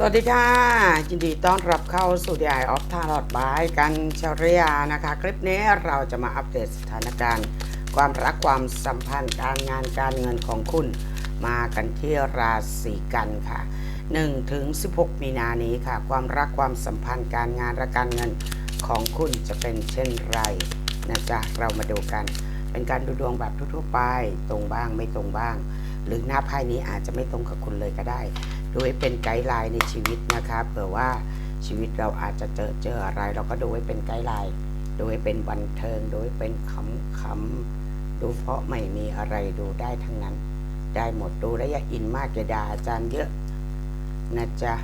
สวัสดีค่ะ ยินดีต้อนรับเข้าสู่ The Eye of Tarot by กันชริยานะคะ คลิปนี้เราจะมาอัปเดตสถานการณ์ ความรักความสัมพันธ์การงานการเงินของคุณ มากันที่ราศีกันค่ะ1ถึง16 มีนานี้ค่ะ ความรักความสัมพันธ์การงานและการเงินของคุณจะเป็นเช่นไรนะจ๊ะเรามาดูกัน เป็นการดูดวงแบบทั่วๆไปตรงบ้างไม่ตรงบ้าง หรือหน้าไพ่นี้อาจจะไม่ตรงกับคุณเลยก็ได้ ดูให้เป็นไกด์ไลน์ในชีวิตนะครับเผื่อว่าชีวิตเราอาจจะเจอเจออะไร เราก็ดูให้เป็นไกด์ไลน์ดูให้เป็นบันเทิงดูให้เป็นขำขำดูเพราะไม่มีอะไรดูได้ทั้งนั้น ได้หมดดูแล้วอย่าอินมากอย่าด่าอาจารย์เยอะนะจ๊ะ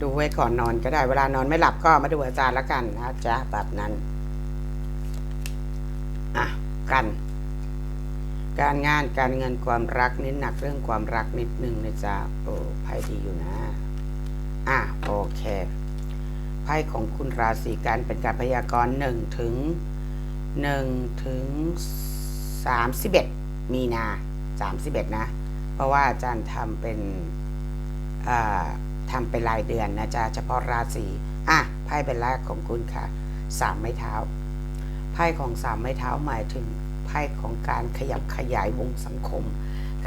ดูไว้ก่อนนอนก็ได้เวลานอนไม่หลับก็มาดูอาจารย์ละกันนะจ๊ะแบบนั้นอะกัน การงานการเงินความรักน้นหนักเรื่องความรักนิดนึงนะจ๊ะโอ้ไพ่ดีอยู่นะ อะโอเคไพ่ของคุณราศีกันเป็นการพยากรณ์หนึ่งถึงหนึ่งถึงสามสิบเอ็ดมีนาสามสิบเอ็ดนะ เพราะว่าอาจารย์ทำเป็นอ่าทำเป็นรายเดือนนะจ๊ะเฉพาะราศีอะไพ่เป็นแรกของคุณค่ะสามไม้เท้าไพ่ของสามไม้เท้าหมายถึง ไพ่ของการขยับขยายวงสังคม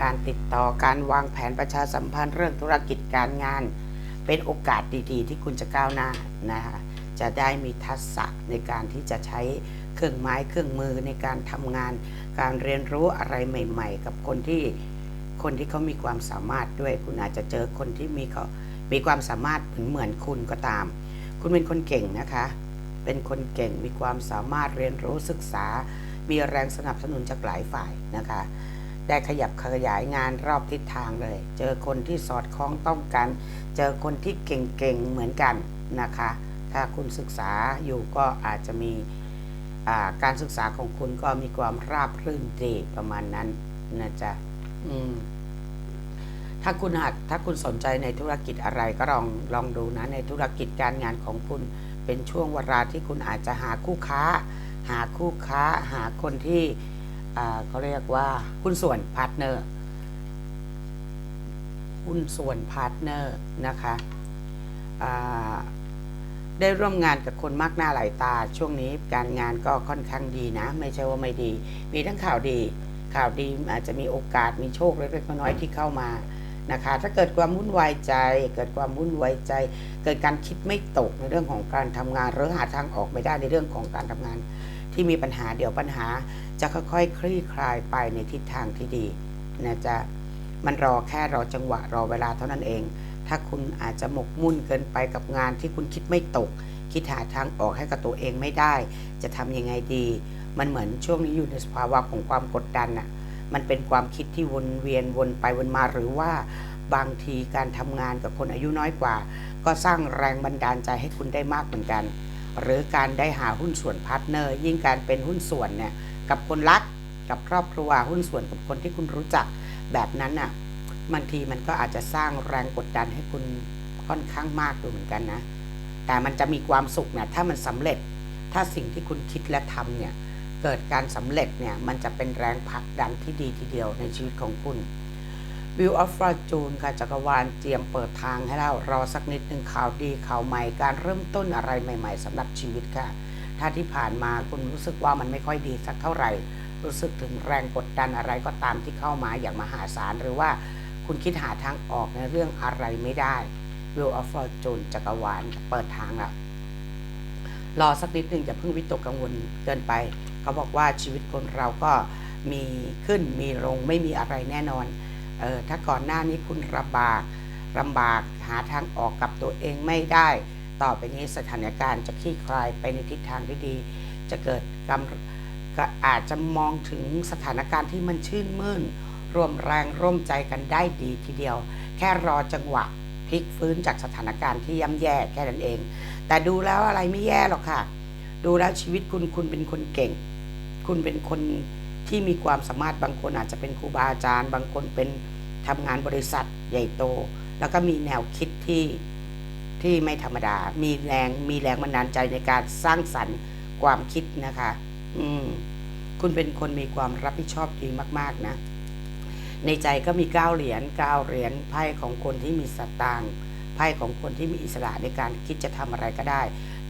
การติดต่อการวางแผนประชาสัมพันธ์เรื่องธุรกิจการงาน เป็นโอกาสดีๆ ที่คุณจะก้าวหน้านะคะจะได้มีทักษะในการที่จะใช้เครื่องไม้เครื่องมือในการทำงาน การเรียนรู้อะไรใหม่ ๆ กับคนที่คนที่เขามีความสามารถด้วย คุณอาจจะเจอคนที่มีเขามีความสามารถเหมือนเหมือนคุณก็ตาม คุณเป็นคนเก่งนะคะ เป็นคนเก่งมีความสามารถเรียนรู้ศึกษา มีแรงสนับสนุนจากหลายฝ่ายนะคะ ได้ขยับขยายงานรอบทิศทางเลย เจอคนที่สอดคล้องต้องกัน เจอคนที่เก่งๆเหมือนกันนะคะ ถ้าคุณศึกษาอยู่ก็อาจจะมีการศึกษาของคุณก็มีความราบรื่นดีประมาณนั้นนะจ๊ะถ้าคุณหัดถ้าคุณสนใจในธุรกิจอะไรก็ลองลองดูนะในธุรกิจการงานของคุณเป็นช่วงเวลาที่คุณอาจจะหาคู่ค้า หาคู่ค้าหาคนที่เขาเรียกว่าหุ้นส่วนพาร์ทเนอร์หุ้นส่วนพาร์ทเนอร์นะคะได้ร่วมงานกับคนมากหน้าหลายตา ช่วงนี้การงานก็ค่อนข้างดีนะ ไม่ใช่ว่าไม่ดี มีทั้งข่าวดี ข่าวดีอาจจะมีโอกาสมีโชคเล็กๆน้อยๆที่เข้ามา นะคะ ถ้าเกิดความวุ่นวายใจ เกิดความวุ่นวายใจ เกิดการคิดไม่ตกในเรื่องของการทำงานหรือหาทางออกไม่ได้ในเรื่องของการทำงาน ที่มีปัญหาเดี๋ยวปัญหา จะค่อยๆ คลี่คลายไปในทิศทางที่ดีนะจ๊ะมันรอแค่รอจังหวะรอเวลาเท่านั้นเอง ถ้าคุณอาจจะหมกมุ่นเกินไปกับงานที่คุณคิดไม่ตก คิดหาทางออกให้กับตัวเองไม่ได้ จะทำยังไงดี มันเหมือนช่วงนี้อยู่ในสภาวะของความกดดันน่ะ มันเป็นความคิดที่วนเวียนวนไปวนมาหรือว่าบางทีการทำงานกับคนอายุน้อยกว่า ก็สร้างแรงบันดาลใจให้คุณได้มากเหมือนกัน หรือการได้หาหุ้นส่วนพาร์ทเนอร์ ยิ่งการเป็นหุ้นส่วนเนี่ยกับคนรักกับครอบครัวหุ้นส่วนกับคนที่คุณรู้จักแบบนั้นน่ะบางทีมันก็อาจจะสร้างแรงกดดันให้คุณค่อนข้างมากดูเหมือนกันนะ แต่มันจะมีความสุขเนี่ยถ้ามันสำเร็จถ้าสิ่งที่คุณคิดและทำเนี่ย เกิดการสำเร็จเนี่ยมันจะเป็นแรงผลักดันที่ดีทีเดียวในชีวิตของคุณ View of Fortune ค่ะจักรวาลเตรียมเปิดทางให้เรารอสักนิดหนึ่งข่าวดีข่าวใหม่การเริ่มต้นอะไรใหม่ ๆสำหรับชีวิตค่ะ ถ้าที่ผ่านมาคุณรู้สึกว่ามันไม่ค่อยดีสักเท่าไหร่ รู้สึกถึงแรงกดดันอะไรก็ตามที่เข้ามาอย่างมหาศาลหรือว่าคุณคิดหาทางออกในเรื่องอะไรไม่ได้ View of Fortune จักรวาลเปิดทางแล้วรอสักนิดหนึ่งอย่าเพิ่งวิตกกังวลเกินไป เขาบอกว่าชีวิตคนเราก็มีขึ้นมีลงไม่มีอะไรแน่นอนเออถ้าก่อนหน้านี้คุณลำบากลำบากหาทางออกกับตัวเองไม่ได้ ต่อไปนี้สถานการณ์จะคลี่คลายไปในทิศทางที่ดี จะเกิดกำก็อาจจะมองถึงสถานการณ์ที่มันชื่นมื่นร่วมแรงร่วมใจกันได้ดีทีเดียว แค่รอจังหวะพลิกฟื้นจากสถานการณ์ที่ย่ำแย่แค่นั้นเอง แต่ดูแล้วอะไรไม่แย่หรอกค่ะ ดูแล้วชีวิตคุณคุณเป็นคนเก่ง คุณเป็นคนที่มีความสามารถบางคนอาจจะเป็นครูบาอาจารย์ บางคนเป็นทำงานบริษัทใหญ่โต แล้วก็มีแนวคิดที่ที่ไม่ธรรมดา มีแรงมีแรงบันดาลใจในการสร้างสรรค์ความคิดนะคะ อืมคุณเป็นคนมีความรับผิดชอบดีมาก ๆนะ ในใจก็มีเก้าเหรียญเก้าเหรียญไพ่ของคนที่มีสตางค์ไพ่ของคนที่มีอิสระในการคิดจะทำอะไรก็ได้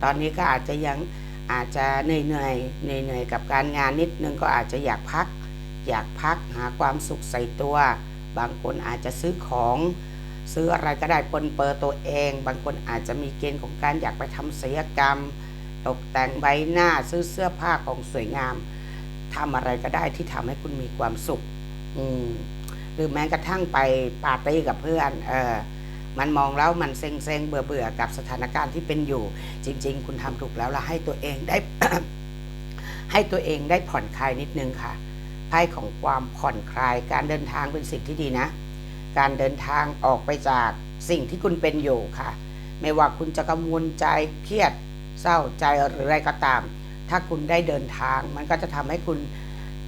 ตอนนี้ก็อาจจะยัง อาจจะเหนื่อยเหนื่อยเหนื่อยเหนื่อยกับการงานนิดนึงก็อาจจะอยากพัก อยากพักหาความสุขใส่ตัว บางคนอาจจะซื้อของซื้ออะไรก็ได้ปนเปื้อตัวเอง บางคนอาจจะมีเกณฑ์ของการอยากไปทำศิลปกรรม ตกแต่งใบหน้าซื้อเสื้อผ้าของสวยงามทำอะไรก็ได้ที่ทำให้คุณมีความสุข อืมหรือแม้กระทั่งไปปาร์ตี้กับเพื่อน เออ มันมองแล้วมันเซ็งเซ็งๆเบื่อเบื่อๆกับสถานการณ์ที่เป็นอยู่ จริง ๆ คุณทำถูกแล้วละให้ตัวเองได้ ให้ตัวเองได้ผ่อนคลายนิดนึงค่ะไพ่ของความผ่อนคลายการเดินทางเป็นสิ่งที่ดีนะ การเดินทางออกไปจากสิ่งที่คุณเป็นอยู่ค่ะ ไม่ว่าคุณจะกังวลใจเครียดเศร้าใจหรืออะไรก็ตาม ถ้าคุณได้เดินทาง มันก็จะทำให้คุณ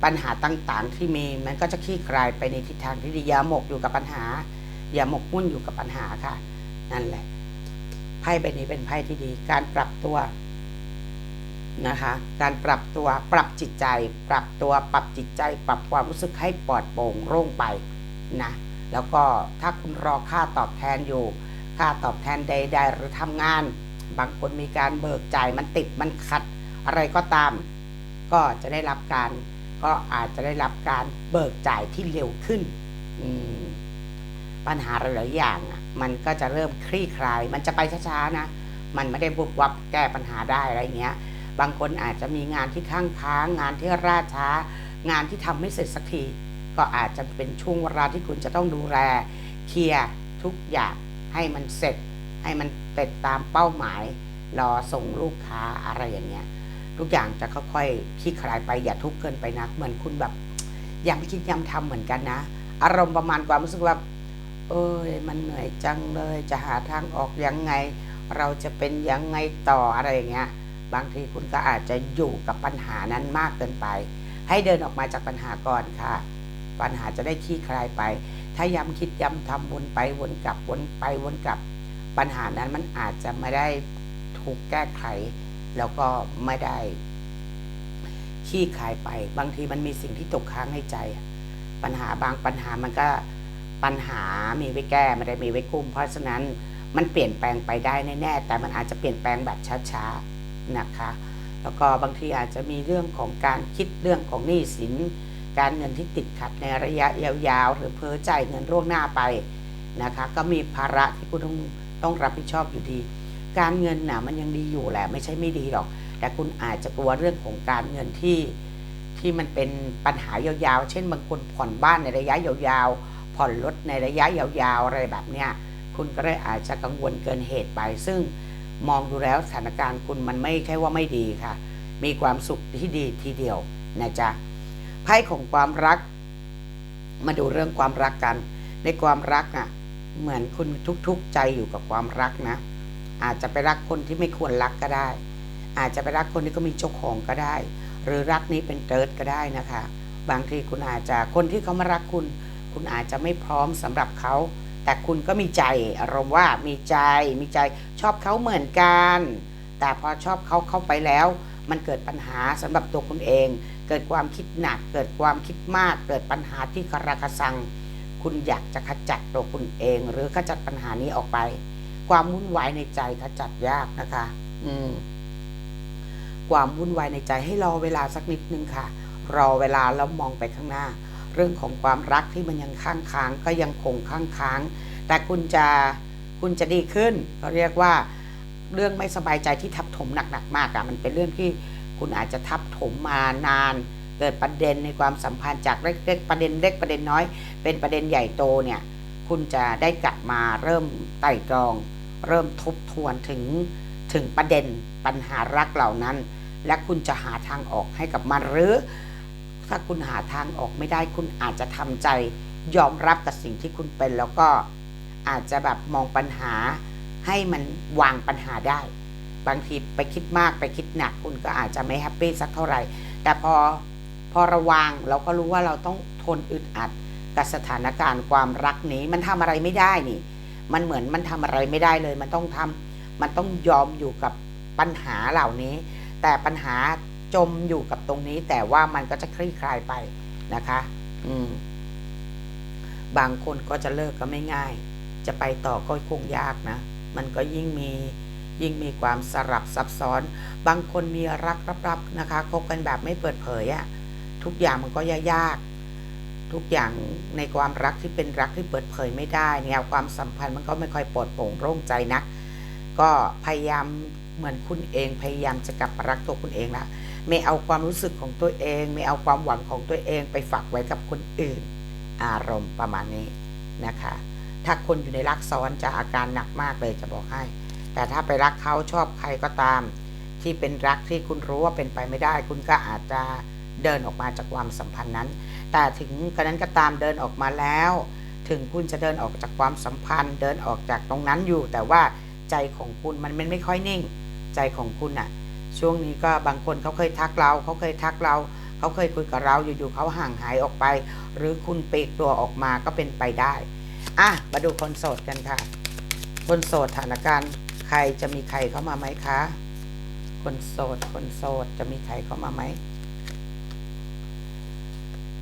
ปัญหาต่างๆ ที่มี มันก็จะคลี่คลายไปในทิศทางที่ดีย่าหมกอยู่กับปัญหา อย่าหมกมุ่นอยู่กับปัญหาค่ะ นั่นแหละ ไพ่ใบนี้เป็นไพ่ที่ดี การปรับตัวนะคะ การปรับตัวปรับจิตใจ ปรับตัวปรับจิตใจ ปรับความรู้สึกให้ปลอดโปร่งโล่งไปนะแล้วก็ถ้าคุณรอค่าตอบแทนอยู่ ค่าตอบแทนใด ๆ หรือทำงาน บางคนมีการเบิกจ่ายมันติดมันขัด อะไรก็ตาม ก็จะได้รับการ ก็อาจจะได้รับการเบิกจ่ายที่เร็วขึ้น อืม ปัญหาหลายอย่างมันก็จะเริ่มคลี่คลาย มันจะไปช้าๆนะ มันไม่ได้บุบวับแก้ปัญหาได้อะไรเงี้ย บางคนอาจจะมีงานที่ข้างค้างงานที่ราช้า งานที่ทำไม่เสร็จสักที ก็อาจจะเป็นช่วงเวลาที่คุณจะต้องดูแลเคลียร์ทุกอย่างให้มันเสร็จ ให้มันเสร็จตามเป้าหมาย รอส่งลูกค้าอะไรอย่างเงี้ยทุกอย่างจะค่อยๆคลี่คลายไปอย่าทุกข์เกินไปนักเหมือนคุณแบบยำคิดยำทำเหมือนกันนะ อารมณ์ประมาณความรู้สึกว่า เอ้ยมันเหนื่อยจังเลย จะหาทางออกยังไง เราจะเป็นยังไงต่ออะไรอย่างเงี้ยบางทีคุณก็อาจจะอยู่กับปัญหานั้นมากเกินไป ให้เดินออกมาจากปัญหาก่อนค่ะ ปัญหาจะได้คลี่คลายไป ถ้าย้ำคิดย้ำทำวนไปวนกลับวนไปวนกลับ ปัญหานั้นมันอาจจะไม่ได้ถูกแก้ไข แล้วก็ไม่ได้ขี้คลายไป บางทีมันมีสิ่งที่ตกค้างในใจ ปัญหาบางปัญหามันก็ ปัญหามีไว้แก้ไม่ได้มีไว้กุ้ม เพราะฉะนั้นมันเปลี่ยนแปลงไปได้แน่ๆแต่มันอาจจะเปลี่ยนแปลงแบบช้าๆนะคะ แล้วก็บางทีอาจจะมีเรื่องของการคิดเรื่องของหนี้สิน การเงินที่ติดขัดในระยะยาวๆ หรือเพ้อจ่ายเงินล่วงหน้าไปนะคะ ก็มีภาระที่คุณต้องต้องรับผิดชอบอยู่ดี การเงินน่ะมันยังดีอยู่แหละไม่ใช่ไม่ดีหรอก แต่คุณอาจจะกลัวเรื่องของการเงินที่ที่มันเป็นปัญหายาวๆ เช่นบางคนผ่อนบ้านในระยะยาวๆ ผ่อนรถในระยะยาวๆอะไรแบบเนี้ยคุณก็เลยอาจจะกังวลเกินเหตุไป ซึ่งมองดูแล้วสถานการณ์คุณมันไม่ใช่ว่าไม่ดีค่ะ มีความสุขที่ดีทีเดียวนะจ๊ะไพ่ของความรัก มาดูเรื่องความรักกัน ในความรักอะ เหมือนคุณทุกๆใจอยู่กับความรักนะ อาจจะไปรักคนที่ไม่ควรรักก็ได้ อาจจะไปรักคนที่ก็มีเจ้าของก็ได้ หรือรักนี้เป็นเติร์ดก็ได้นะคะ บางทีคุณอาจจะคนที่เขามารักคุณ คุณอาจจะไม่พร้อมสำหรับเขา แต่คุณก็มีใจอารมณ์ว่ามีใจมีใจชอบเขาเหมือนกัน แต่พอชอบเขาเข้าไปแล้ว มันเกิดปัญหาสำหรับตัวคุณเอง เกิดความคิดหนัก เกิดความคิดมาก เกิดปัญหาที่กระกระสัง คุณอยากจะขจัดตัวคุณเอง หรือขจัดปัญหานี้ออกไป ความวุ่นวายในใจขจัดยากนะคะ อืมความวุ่นวายในใจให้รอเวลาสักนิดนึงค่ะ รอเวลาแล้วมองไปข้างหน้า เรื่องของความรักที่มันยังค้างค้างก็ยังคงค้างค้าง แต่คุณจะคุณจะดีขึ้นเขาเรียกว่าเรื่องไม่สบายใจที่ทับถมหนักๆมากอะมันเป็นเรื่องที่คุณอาจจะทับถมมานาน เกิดประเด็นในความสัมพันธ์จากเล็กๆประเด็นเล็กประเด็นน้อย เป็นประเด็นใหญ่โตเนี่ยคุณจะได้กลับมาเริ่มไต่ตรอง เริ่มทบทวนถึงถึงประเด็นปัญหารักเหล่านั้น และคุณจะหาทางออกให้กับมันหรือ ถ้าคุณหาทางออกไม่ได้คุณอาจจะทำใจยอมรับกับสิ่งที่คุณเป็น แล้วก็อาจจะแบบมองปัญหาให้มันวางปัญหาได้ บางทีไปคิดมากไปคิดหนักคุณก็อาจจะไม่แฮปปี้สักเท่าไหร่ แต่พอพอระวังเราก็รู้ว่าเราต้องทนอึดอัดกับสถานการณ์ความรักนี้ มันทำอะไรไม่ได้นี่ มันเหมือนมันทำอะไรไม่ได้เลย มันต้องทำมันต้องยอมอยู่กับปัญหาเหล่านี้ แต่ปัญหา จมอยู่กับตรงนี้ แต่ว่ามันก็จะคลี่คลายไปนะคะ อืม บางคนก็จะเลิกก็ไม่ง่าย จะไปต่อก็คงยากนะ มันก็ยิ่งมียิ่งมีความสลับซับซ้อน บางคนมีรักรับๆนะคะคบกันแบบไม่เปิดเผยอะทุกอย่างมันก็ยากๆทุกอย่างในความรักที่เป็นรักที่เปิดเผยไม่ได้เนี่ยความสัมพันธ์มันก็ไม่ค่อยปลอดโปร่งโล่งใจนัก ก็พยายามเหมือนคุณเองพยายามจะกลับรักตัวคุณเองละ ไม่เอาความรู้สึกของตัวเอง ไม่เอาความหวังของตัวเองไปฝากไว้กับคนอื่น อารมณ์ประมาณนี้นะคะ ถ้าคนอยู่ในรักซ้อนจะอาการหนักมากเลยจะบอกให้ แต่ถ้าไปรักเขาชอบใครก็ตาม ที่เป็นรักที่คุณรู้ว่าเป็นไปไม่ได้ คุณก็อาจจะเดินออกมาจากความสัมพันธ์นั้น แต่ถึงกระนั้นก็ตามเดินออกมาแล้ว ถึงคุณจะเดินออกจากความสัมพันธ์ เดินออกจากตรงนั้นอยู่ แต่ว่าใจของคุณมันไม่ค่อยนิ่ง ใจของคุณน่ะ ช่วงนี้ก็บางคนเขาเคยทักเราเขาเคยทักเราเขาเคยคุยกับเราอยู่ๆเขาห่างหายออกไป หรือคุณเปลกตัวออกมาก็เป็นไปได้อะมาดูคนโสดกันค่ะ คนโสดสถานการณ์ใครจะมีใครเข้ามาไหมคะ คนโสด คนโสดจะมีใครเข้ามาไหม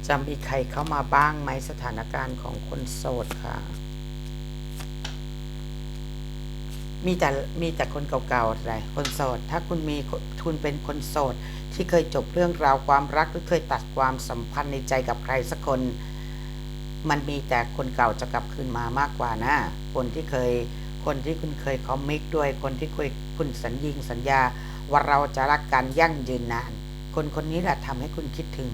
จะมีใครเข้ามาบ้างไหมสถานการณ์ของคนโสดค่ะ มีแต่มีแต่คนเก่าๆอะไรคนโสด ถ้าคุณมีคุณเป็นคนโสด ที่เคยจบเรื่องราวความรักหรือเคยตัดความสัมพันธ์ในใจกับใครสักคน มันมีแต่คนเก่าจะกลับคืนมามากกว่านะ คนที่เคย คนที่คุณเคยคอมมิกด้วย คนที่เคยคุณสัญญิงสัญญา ว่าเราจะรักกันยั่งยืนนาน คนคนนี้แหละทำให้คุณคิดถึง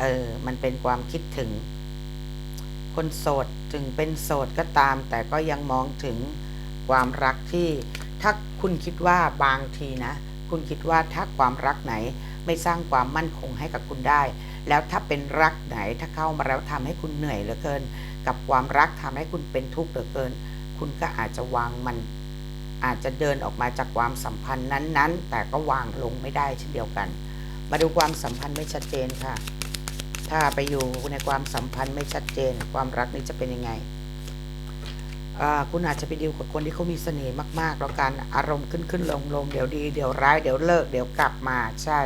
เออ มันเป็นความคิดถึง คนโสดถึงเป็นโสดก็ตาม แต่ก็ยังมองถึง ความรักที่ถ้าคุณคิดว่าบางทีนะ คุณคิดว่าถ้าความรักไหนไม่สร้างความมั่นคงให้กับคุณได้ แล้วถ้าเป็นรักไหนถ้าเข้ามาแล้วทำให้คุณเหนื่อยเหลือเกิน กับความรักทำให้คุณเป็นทุกข์เหลือเกิน คุณก็อาจจะวางมัน อาจจะเดินออกมาจากความสัมพันธ์นั้นๆ แต่ก็วางลงไม่ได้เช่นเดียวกัน มาดูความสัมพันธ์ไม่ชัดเจนค่ะ ถ้าไปอยู่ในความสัมพันธ์ไม่ชัดเจน ความรักนี้จะเป็นยังไง คุณอาจจะไปดีลกับคนที่เขามีเสน่ห์มากๆ แล้วกันอารมณ์ขึ้นขึ้นลงลงเดี๋ยวดี เดี๋ยวร้ายเดี๋ยวเลิกเดี๋ยวกลับมาใช่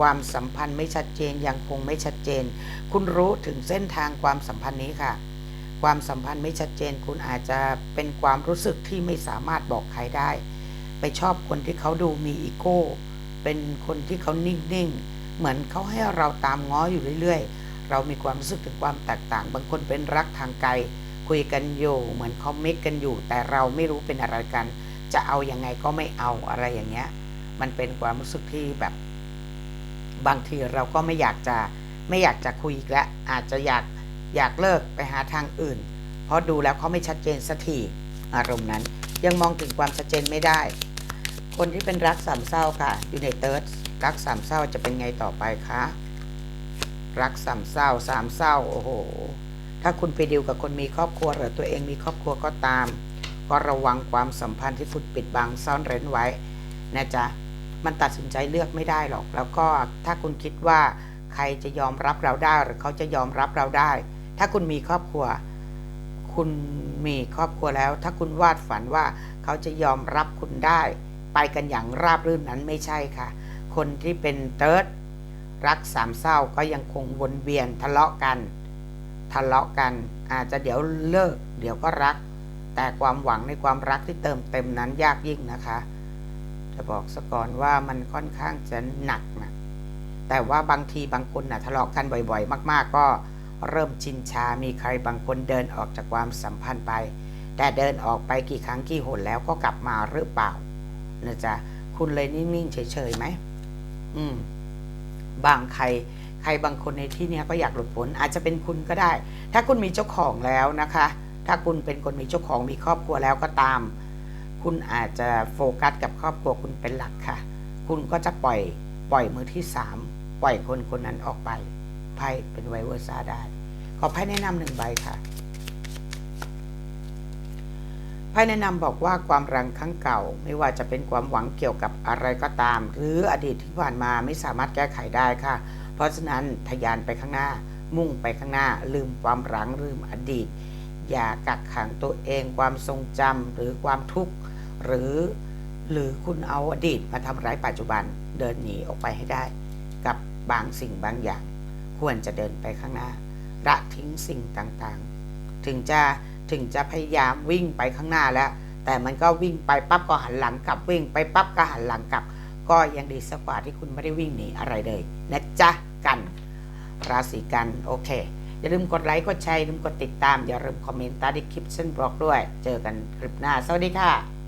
ความสัมพันธ์ไม่ชัดเจนยังคงไม่ชัดเจน คุณรู้ถึงเส้นทางความสัมพันธ์นี้ค่ะ ความสัมพันธ์ไม่ชัดเจน คุณอาจจะเป็นความรู้สึกที่ไม่สามารถบอกใครได้ ไปชอบคนที่เขาดูมีอีโก้เป็นคนที่เขานิ่งๆ เหมือนเขาให้เราตามง้ออยู่เรื่อยๆ เรามีความรู้สึกถึงความแตกต่าง บางคนเป็นรักทางไกล คุยกันอยู่ เหมือนคอมมิกกันอยู่ แต่เราไม่รู้เป็นอะไรกัน จะเอาอยัางไงก็ไม่เอาอะไรอย่างเงี้ย มันเป็นความรู้สึกที่แบบ บางทีเราก็ไม่อยากจะไม่อยากจะคุยอีกแล้วอาจจะอยากอยากเลิกไปหาทางอื่น เพราะดูแล้วเขาไม่ชัดเจนสักทีอารมณ์นั้น ยังมองถึงความชัดเจนไม่ได้ คนที่เป็นรักสามเศร้าค่ะอยู่ในเติร์ดรักสามเศร้าจะเป็นไงต่อไปคะรักสามเศร้าสามเศร้าโอ้โห ถ้าคุณไปดิวกับคนมีครอบครัวหรือตัวเองมีครอบครัวก็ตาม ก็ระวังความสัมพันธ์ที่คุณปิดบังซ่อนเร้นไว้นะจ๊ะมันตัดสินใจเลือกไม่ได้หรอก แล้วก็ถ้าคุณคิดว่าใครจะยอมรับเราได้หรือเขาจะยอมรับเราได้ ถ้าคุณมีครอบครัว คุณมีครอบครัวแล้ว ถ้าคุณวาดฝันว่าเขาจะยอมรับคุณได้ ไปกันอย่างราบรื่นนั้นไม่ใช่ค่ะ คนที่เป็นเติร์ดรักสามเศร้าก็ยังคงวนเวียนทะเลาะกัน ทะเลาะกัน อาจจะเดี๋ยวเลิก เดี๋ยวก็รัก แต่ความหวังในความรักที่เติมเต็มนั้นยากยิ่งนะคะ จะบอกซะก่อนว่ามันค่อนข้างจะหนักนะแต่ว่าบางทีบางคนน่ะทะเลาะกันบ่อยๆ มากๆ ก็เริ่มชินชา มีใครบางคนเดินออกจากความสัมพันธ์ไป แต่เดินออกไปกี่ครั้งกี่หนแล้วก็กลับมาหรือเปล่านะจ๊ะคุณเลยนิ่งๆเฉยๆไหมอืม บางใคร ใครบางคนในที่นี้ก็อยากหลุดพ้นอาจจะเป็นคุณก็ได้ ถ้าคุณมีเจ้าของแล้วนะคะ ถ้าคุณเป็นคนมีเจ้าของมีครอบครัวแล้วก็ตาม คุณอาจจะโฟกัสกับครอบครัวคุณเป็นหลักค่ะ คุณก็จะปล่อยปล่อยมือที่สามปล่อยคนคนนั้นออกไปไพ่เป็นไวเวอร์ซ่าได้ ขอไพ่แนะนำหนึ่งใบค่ะไพ่แนะนำบอกว่าความรังครั้งเก่า ไม่ว่าจะเป็นความหวังเกี่ยวกับอะไรก็ตาม หรืออดีตที่ผ่านมาไม่สามารถแก้ไขได้ค่ะ ราะฉะนั้นทยานไปข้างหน้า มุ่งไปข้างหน้า ลืมความหลังลืมอดีต อย่ากักขังตัวเองความทรงจำหรือความทุกข์หรือหรือคุณเอาอดีตมาทำร้ายปัจจุบันเดินหนีออกไปให้ได้ กับบางสิ่งบางอย่าง ควรจะเดินไปข้างหน้าละทิ้งสิ่งต่างๆ ถึงจะถึงจะพยายามวิ่งไปข้างหน้าแล้ว แต่มันก็วิ่งไปปั๊บก็หันหลังกลับวิ่งไปปั๊บก็หันหลังกลับ ก็ยังดีสักกว่าที่คุณไม่ได้วิ่งหนีอะไรเลยนะจ๊ะ ราศีกัน โอเค อย่าลืมกดไลค์ กดแชร์อย่าลืมกดติดตาม อย่าลืมคอมเมนต์ใต้คลิปเช่นบล็อกด้วย เจอกันคลิปหน้า สวัสดีค่ะ